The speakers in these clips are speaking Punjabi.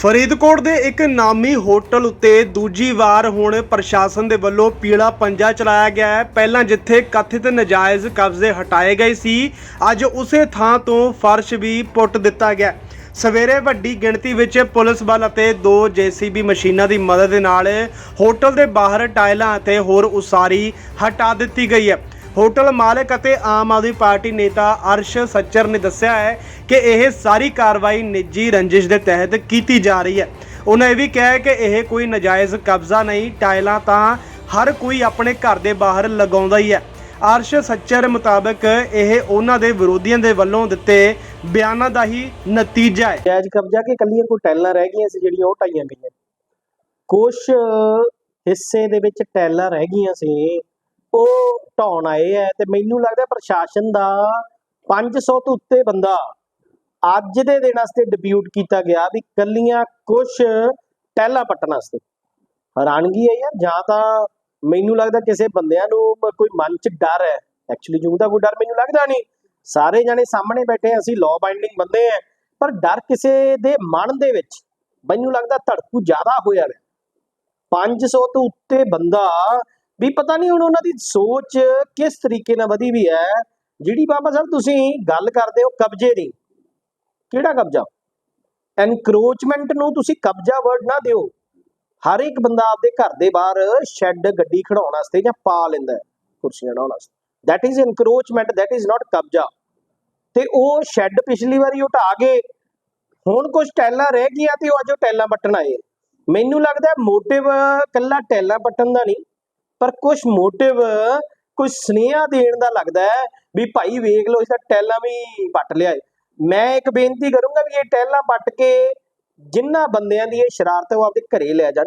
ਫਰੀਦਕੋਟ ਦੇ ਇੱਕ ਨਾਮੀ ਹੋਟਲ ਉੱਤੇ ਦੂਜੀ ਵਾਰ ਹੁਣ ਪ੍ਰਸ਼ਾਸਨ ਦੇ ਵੱਲੋਂ ਪੀਲਾ ਪੰਜਾ ਚਲਾਇਆ ਗਿਆ ਹੈ। ਪਹਿਲਾਂ ਜਿੱਥੇ ਕਥਿਤ ਨਜਾਇਜ਼ ਕਬਜ਼ੇ ਹਟਾਏ ਗਏ ਸੀ, ਅੱਜ ਉਸੇ ਥਾਂ ਤੋਂ ਫਰਸ਼ ਵੀ ਪੁੱਟ ਦਿੱਤਾ ਗਿਆ ਸਵੇਰੇ ਵੱਡੀ ਗਿਣਤੀ ਵਿੱਚ ਪੁਲਿਸ ਬਲ ਅਤੇ ਦੋ ਜੀਸੀਬੀ ਮਸ਼ੀਨਾਂ ਦੀ ਮਦਦ ਨਾਲ ਹੋਟਲ ਦੇ ਬਾਹਰ ਟਾਇਲਾਂ ਅਤੇ ਹੋਰ ਉਸਾਰੀ ਹਟਾ ਦਿੱਤੀ ਗਈ ਹੈ। ਹੋਟਲ ਮਾਲਕ ਅਤੇ ਆਮ ਆਦਮੀ ਪਾਰਟੀ ਨੇਤਾ ਅਰਸ਼ ਸੱਚਰ ਨੇ ਦੱਸਿਆ ਹੈ ਕਿ ਇਹ ਸਾਰੀ ਕਾਰਵਾਈ ਨਿੱਜੀ ਰੰਜਿਸ਼ ਦੇ ਤਹਿਤ ਕੀਤੀ ਜਾ ਰਹੀ ਹੈ। ਉਹਨਾਂ ਇਹ ਵੀ ਕਿਹਾ ਕਿ ਇਹ ਕੋਈ ਨਜਾਇਜ਼ ਕਬਜ਼ਾ ਨਹੀਂ, ਟਾਇਲਾਂ ਤਾਂ ਹਰ ਕੋਈ ਆਪਣੇ ਘਰ ਦੇ ਬਾਹਰ ਲਗਾਉਂਦਾ ਹੀ ਹੈ। ਅਰਸ਼ ਸੱਚਰ ਮੁਤਾਬਕ ਇਹ ਉਹਨਾਂ ਦੇ ਵਿਰੋਧੀਆਂ ਦੇ ਵੱਲੋਂ ਦਿੱਤੇ ਬਿਆਨਾਂ ਦਾ ਹੀ ਨਤੀਜਾ ਹੈ। ਜਾਇਜ਼ ਕਬਜ਼ਾ ਕਿ ਕੱਲੀਆਂ ਕੋਈ ਟੈਲਾਂ ਰਹਿ ਗਈਆਂ ਸੀ ਜਿਹੜੀਆਂ ਉਹ ਟਾਈਆਂ ਗਈਆਂ? ਕੁਝ ਹਿੱਸੇ ਦੇ ਵਿੱਚ ਟੈਲਾਂ ਰਹਿ ਗਈਆਂ ਸੀ ਉਹ ਢਾਉਣ ਆਏ ਐ ਤੇ ਮੈਨੂੰ ਲੱਗਦਾ ਪ੍ਰਸ਼ਾਸਨ ਦਾ 500 ਤੋਂ ਉੱਤੇ ਬੰਦਾ ਅੱਜ ਦੇ ਦਿਨ ਵਾਸਤੇ ਡਿਪਿਊਟ ਕੀਤਾ ਗਿਆ ਵੀ ਕੱਲੀਆਂ ਕੁਝ ਟੈਲਾਂ ਪੱਟਣ ਵਾਸਤੇ। ਹੈਰਾਨਗੀ ਹੈ ਯਾਰ ਜਾਂ ਤਾਂ ਮੈਨੂੰ ਲੱਗਦਾ ਕਿਸੇ ਬੰਦਿਆਂ ਨੂੰ ਕੋਈ ਮਨ 'ਚ ਡਰ ਹੈ ਐਕਚੁਅਲੀ ਜੂ ਦਾ ਕੋਈ ਡਰ ਮੈਨੂੰ ਲੱਗਦਾ ਨਹੀਂ। ਸਾਰੇ ਜਾਣੇ ਸਾਹਮਣੇ ਬੈਠੇ ਅਸੀਂ ਲਾਅ ਬਾਈਂਡਿੰਗ ਬੰਦੇ ਆ। ਪਰ ਡਰ ਕਿਸੇ ਦੇ ਮਨ ਦੇ ਵਿੱਚ ਮੈਨੂੰ ਲੱਗਦਾ ਧੜਕੂ ਜ਼ਿਆਦਾ ਹੋਇਆ ਹੈ 500 ਤੋਂ ਉੱਤੇ ਬੰਦਾ ਵੀ ਪਤਾ ਨਹੀਂ ਹੁਣ ਉਹਨਾਂ ਦੀ ਸੋਚ ਕਿਸ ਤਰੀਕੇ ਨਾਲ ਵਧੀ ਵੀ ਹੈ। ਜਿਹੜੀ ਬਾਬਾ ਸਾਹਿਬ ਤੁਸੀਂ ਗੱਲ ਕਰਦੇ ਹੋ ਕਬਜ਼ੇ ਦੀ, ਕਿਹੜਾ ਕਬਜ਼ਾ? ਐਨਕਰੋਚਮੈਂਟ ਨੂੰ ਤੁਸੀਂ ਕਬਜ਼ਾ ਵਰਡ ਨਾ ਦਿਓ। ਹਰ ਇੱਕ ਬੰਦਾ ਆਪਦੇ ਘਰ ਦੇ ਬਾਹਰ ਸ਼ੈੱਡ ਗੱਡੀ ਖੜਾਉਣ ਵਾਸਤੇ ਜਾਂ ਪਾ ਲੈਂਦਾ ਹੈ ਕੁਰਸੀਆਂ ਡਾਉਣ ਵਾਸਤੇ। That is encroachment, that is not ਕਬਜ਼ਾ। ਤੇ ਉਹ ਸ਼ੈੱਡ ਪਿਛਲੀ ਵਾਰੀ ਉਹ ਕੇ ਹੁਣ ਕੁਝ ਟੈਲਾਂ ਰਹਿ ਗਈਆਂ ਤੇ ਉਹ ਅੱਜ ਉਹ ਟੈਲਾਂ ਪੱਟਣ ਆਏ ਮੈਨੂੰ ਲੱਗਦਾ ਮੋਟਿਵ ਕੱਲਾ ਟੈਲਾਂ ਪੱਟਣ ਦਾ ਨਹੀਂ ਪਰ ਕੁਝ ਮੋਟਿਵ ਕੋਈ ਸੁਨੇਹਾ ਦੇਣ ਦਾ ਲੱਗਦਾ ਹੈ ਵੀ ਭਾਈ ਵੇਖ ਲਓ, ਇਸ ਦਾ ਟੈਲਾਂ ਵੀ ਪੱਟ ਲਿਆ ਮੈਂ ਇੱਕ ਬੇਨਤੀ ਕਰੂੰਗਾ ਵੀ ਇਹ ਟੈਲਾਂ ਪੱਟ ਕੇ ਜਿਨ੍ਹਾਂ ਬੰਦਿਆਂ ਦੀ ਇਹ ਸ਼ਰਾਰਤ ਹੈ, ਉਹ ਆਪਦੇ ਘਰੇ ਲੈ ਜਾਣ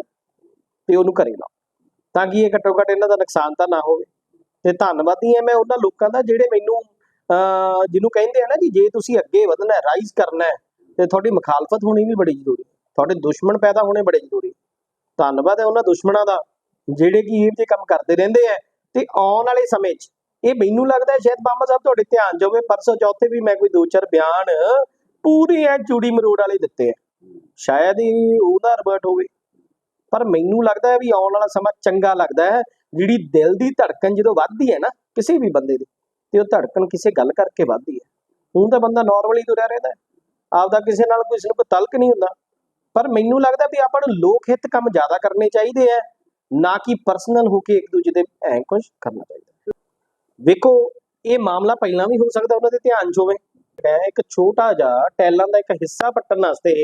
ਤੇ ਉਹਨੂੰ ਘਰੇ ਲਾਓ। ਤਾਂ ਕਿ ਇਹ ਘੱਟੋ ਘੱਟ ਇਹਨਾਂ ਦਾ ਨੁਕਸਾਨ ਤਾਂ ਨਾ ਹੋਵੇ। ਤੇ ਧੰਨਵਾਦੀ ਹਾਂ ਮੈਂ ਉਹਨਾਂ ਲੋਕਾਂ ਦਾ ਜਿਹੜੇ ਮੈਨੂੰ, ਅਹ, ਜਿਹਨੂੰ ਕਹਿੰਦੇ ਆ ਨਾ ਜੀ, ਜੇ ਤੁਸੀਂ ਅੱਗੇ ਵਧਣਾ ਹੈ ਰਾਈਜ਼ ਕਰਨਾ ਹੈ, ਤੇ ਤੁਹਾਡੀ ਮੁਖਾਲਫਤ ਹੋਣੀ ਵੀ ਬੜੀ ਜ਼ਰੂਰੀ ਹੈ। ਤੁਹਾਡੇ ਦੁਸ਼ਮਣ ਪੈਦਾ ਹੋਣੇ ਬੜੇ ਜ਼ਰੂਰੀ ਧੰਨਵਾਦ ਹੈ ਉਹਨਾਂ ਦੁਸ਼ਮਣਾਂ ਦਾ। ਜਿਹੜੇ ਕਿ ਇਹ ਜੇ ਕੰਮ ਕਰਦੇ ਰਹਿੰਦੇ ਆ, ਤੇ ਆਉਣ ਵਾਲੇ ਸਮੇਂ 'ਚ ਇਹ ਮੈਨੂੰ ਲੱਗਦਾ ਸ਼ਾਇਦ ਬਾਬਾ ਸਾਹਿਬ ਤੁਹਾਡੇ ਧਿਆਨ 'ਚ ਹੋਵੇ ਪਰਸੋਂ ਚੌਥੇ ਵੀ ਮੈਂ ਕੋਈ ਦੋ ਚਾਰ ਬਿਆਨ ਪੂਰੇ ਐ ਚੂੜੀ ਮਰੋੜ ਵਾਲੇ ਦਿੱਤੇ ਆ। ਸ਼ਾਇਦ ਹੀ ਉਹਦਾ ਰਿਵਰਟ ਹੋਵੇ। ਪਰ ਮੈਨੂੰ ਲੱਗਦਾ ਹੈ ਵੀ ਆਉਣ ਵਾਲਾ ਸਮਾਂ ਚੰਗਾ ਲੱਗਦਾ ਹੈ, ਜਿਹੜੀ ਦਿਲ ਦੀ ਧੜਕਣ ਜਦੋਂ ਵੱਧਦੀ ਹੈ ਨਾ, ਕਿਸੇ ਵੀ ਬੰਦੇ ਦੀ, ਤੇ ਉਹ ਧੜਕਣ ਕਿਸੇ ਗੱਲ ਕਰਕੇ ਵੱਧਦੀ ਹੈ। ਹੁਣ ਤਾਂ ਬੰਦਾ ਨਾਰਮਲੀ ਤੁਰਿਆ ਰਹਿੰਦਾ ਆਪਦਾ ਕਿਸੇ ਨਾਲ ਕਿਸੇ ਨੂੰ ਕੋਈ ਤਲਕ ਨਹੀਂ ਹੁੰਦਾ। ਪਰ ਮੈਨੂੰ ਲੱਗਦਾ ਵੀ ਆਪਾਂ ਨੂੰ ਲੋਕ ਹਿੱਤ ਕੰਮ ਜ਼ਿਆਦਾ ਕਰਨੇ ਚਾਹੀਦੇ ਆ। ਨਾ ਕਿ ਪਰਸਨਲ ਹੋ ਕੇ ਇੱਕ ਦੂਜੇ ਦੇ ਐ ਕੁਝ ਕਰਨਾ ਚਾਹੀਦਾ। ਵੇਖੋ, ਇਹ ਮਾਮਲਾ ਪਹਿਲਾਂ ਵੀ ਹੋ ਸਕਦਾ ਉਹਨਾਂ ਦੇ ਧਿਆਨ 'ਚ ਹੋਵੇ। ਇੱਕ ਛੋਟਾ ਜਿਹਾ ਟੈਲਾਂ ਦਾ ਇੱਕ ਹਿੱਸਾ ਪੱਟਣ ਵਾਸਤੇ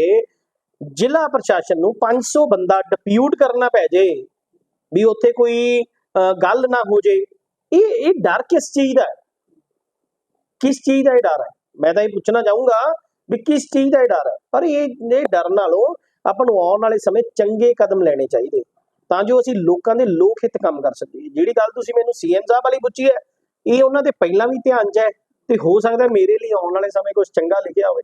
ਜ਼ਿਲ੍ਹਾ ਪ੍ਰਸ਼ਾਸਨ ਨੂੰ 500 ਬੰਦਾ ਡਿਪਿਊਟ ਕਰਨਾ ਪੈ ਜੇ, ਵੀ ਉੱਥੇ ਕੋਈ ਗੱਲ ਨਾ ਹੋ ਜੇ। ਇਹ ਇਹ ਡਰ ਕਿਸ ਚੀਜ਼ ਦਾ ਕਿਸ ਚੀਜ਼ ਦਾ ਇਹ ਡਰ ਹੈ? ਮੈਂ ਤਾਂ ਇਹ ਪੁੱਛਣਾ ਚਾਹੂੰਗਾ ਵੀ ਕਿਸ ਚੀਜ਼ ਦਾ ਇਹ ਡਰ ਹੈ? ਪਰ ਇਹ ਇਹ ਡਰ ਨਾਲੋਂ ਆਪਾਂ ਨੂੰ ਆਉਣ ਵਾਲੇ ਸਮੇਂ ਚੰਗੇ ਕਦਮ ਲੈਣੇ ਚਾਹੀਦੇ। ਤਾਂ ਜੋ ਅਸੀਂ ਲੋਕਾਂ ਦੇ ਲੋਕ ਹਿੱਤ ਕੰਮ ਕਰ ਸਕੀਏ। ਜਿਹੜੀ ਗੱਲ ਤੁਸੀਂ ਮੈਨੂੰ ਸੀਐਮ ਸਾਹਿਬ ਵਾਲੀ ਪੁੱਛੀ ਹੈ, ਇਹ ਉਹਨਾਂ ਦੇ ਪਹਿਲਾਂ ਵੀ ਧਿਆਨ 'ਚ ਹੈ ਤੇ ਹੋ ਸਕਦਾ ਮੇਰੇ ਲਈ ਆਉਣ ਵਾਲੇ ਸਮੇਂ ਕੁਝ ਚੰਗਾ ਲਿਖਿਆ ਹੋਵੇ।